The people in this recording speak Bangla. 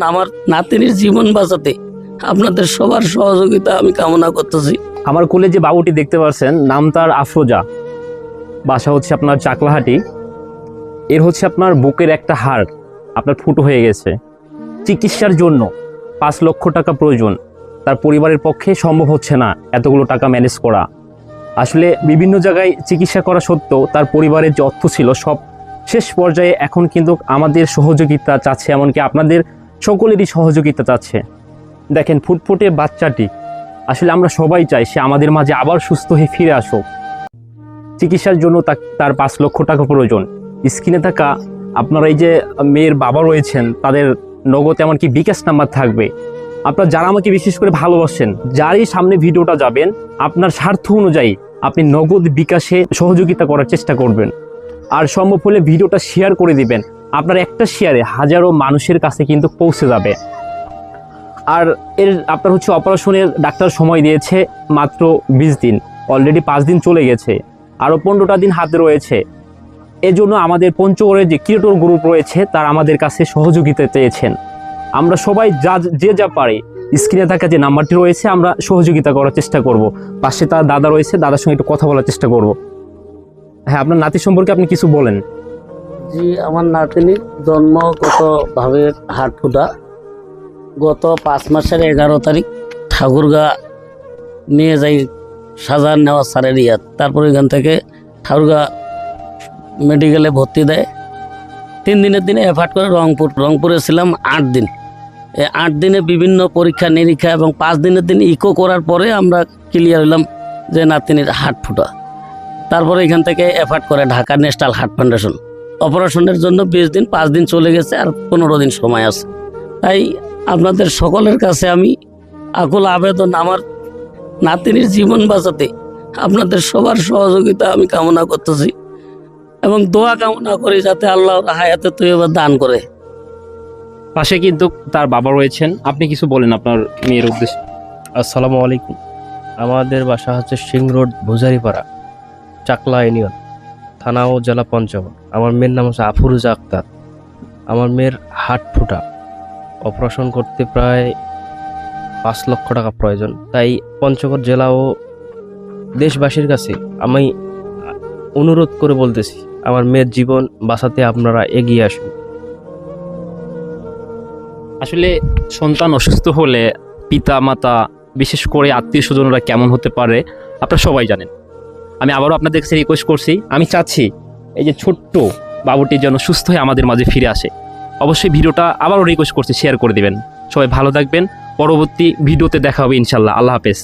আমার নাতিনির জীবন বাঁচাতে আপনাদের সবার সহযোগিতা আমি কামনা করতেছি। আমার কোলে যে বাবুটি দেখতে পাচ্ছেন, নাম তার আফরোজা। বাসা হচ্ছে আপনার চাকলাহাটি। এর হচ্ছে আপনার বুকের একটা হাড়। আপনার ফুটো হয়ে গেছে। চিকিৎসার জন্য পাঁচ লক্ষ টাকা প্রয়োজন। তার পরিবারের পক্ষে সম্ভব হচ্ছে না এতগুলো টাকা ম্যানেজ করা। আসলে বিভিন্ন জায়গায় চিকিৎসা করা সত্ত্বেও তার পরিবারের যে অর্থ ছিল সব শেষ পর্যায়ে এখন কিন্তু আমাদের সহযোগিতা চাচ্ছে, এমনকি আপনাদের সকলেরই সহযোগিতা চাচ্ছে। দেখেন, ফুটফুটে বাচ্চাটি, আসলে আমরা সবাই চাই সে আমাদের মাঝে আবার সুস্থ হয়ে ফিরে আসুক। চিকিৎসার জন্য তার পাঁচ লক্ষ টাকা প্রয়োজন। স্ক্রিনে থাকা আপনারা এই যে মেয়ের বাবা রয়েছেন, তাদের নগদ এমনকি বিকাশ নাম্বার থাকবে। আপনার যারা আমাকে বিশেষ করে ভালোবাসেন, যারই সামনে ভিডিওটা যাবেন, আপনার স্বার্থ অনুযায়ী আপনি নগদ বিকাশে সহযোগিতা করার চেষ্টা করবেন। আর সম্ভব হলে ভিডিওটা শেয়ার করে দিবেন। আপনার একটা শেয়ারে হাজারো মানুষের কাছে কিন্তু পৌঁছে যাবে। আর এর, আপনার হচ্ছে অপারেশনের ডাক্তার সময় দিয়েছে মাত্র বিশ দিন। অলরেডি পাঁচ দিন চলে গেছে। আরও পনেরোটা দিন হাতে রয়েছে। এজন্য আমাদের পঞ্চগড়ের যে ক্রিয়েটর গ্রুপ রয়েছে, তারা আমাদের কাছে সহযোগিতা চেয়েছেন। আমরা সবাই যা, যে যা পারি স্ক্রিনে থাকা যে নাম্বারটি রয়েছে, আমরা সহযোগিতা করার চেষ্টা করব। পাশে তার দাদা রয়েছে, দাদার সঙ্গে একটু কথা বলার চেষ্টা করব। হ্যাঁ আপনার নাতি সম্পর্কে আপনি কিছু বলেন। জি, আমার নাতিনির জন্মগতভাবে হাট ফুটা গত পাঁচ মাসের এগারো তারিখ ঠাকুরগা নিয়ে যাই সাজার নেওয়া সারের ইয়াত। তারপর এখান থেকে ঠাকুরগা মেডিকেলে ভর্তি দেয়। তিন দিনের দিনে এফার্ট করে রংপুর। রংপুরে ছিলাম আট দিন। এই আট দিনে বিভিন্ন পরীক্ষা, নিরীক্ষা এবং পাঁচ দিনের দিন ইকো করার পরে আমরা ক্লিয়ার হলাম যে নাতিনির হাট ফুটা তারপরে এখান থেকে এফার্ট করে ঢাকা ন্যাশনাল হার্ট ফাউন্ডেশন। অপারেশনের জন্য বিশ দিন পাঁচ দিন চলে গেছে আর পনেরো দিন সময় আছে। তাই আপনাদের সকলের কাছে আমি আকুল আবেদন আমার নাতিনির জীবন বাঁচাতে আপনাদের সবার সহযোগিতা আমি কামনা করতেছি এবং দোয়া কামনা করি যাতে আল্লাহ হায়াতে তুই এবার দান করে। পাশে কিন্তু তার বাবা রয়েছেন। আপনি কিছু বলেন আপনার মেয়ের উদ্দেশ্যে। আসসালামু আলাইকুম। আমাদের বাসা হচ্ছে সিং রোড ভুজারিপাড়া। চাকলা ইউনিয়ন থানা ও জেলা পঞ্চগড়। আমার মেয়ের নাম হচ্ছে আফরুজা আক্তার। আমার মেয়ের হাট ফুটা। অপারেশন করতে প্রায় পাঁচ লক্ষ টাকা প্রয়োজন। তাই পঞ্চগড় জেলা ও দেশবাসীর কাছে আমি অনুরোধ করে বলতেছি, আমার মেয়ের জীবন বাঁচাতে আপনারা এগিয়ে আসুন। আসলে সন্তান অসুস্থ হলে পিতা মাতা বিশেষ করে আত্মীয় স্বজনরা কেমন হতে পারে, আপনারা সবাই জানেন। আমি আবারও আপনাদের কাছে রিকোয়েস্ট করছি। আমি চাচ্ছি এই যে ছোট্ট বাবুটির জন্য সুস্থ হয়ে আমাদের মাঝে ফিরে আসে। অবশ্যই ভিডিওটা আবারও রিকোয়েস্ট করছি শেয়ার করে দেবেন। সবাই ভালো থাকবেন। পরবর্তী ভিডিওতে দেখা হবে ইনশাল্লাহ আল্লাহ হাফেজ।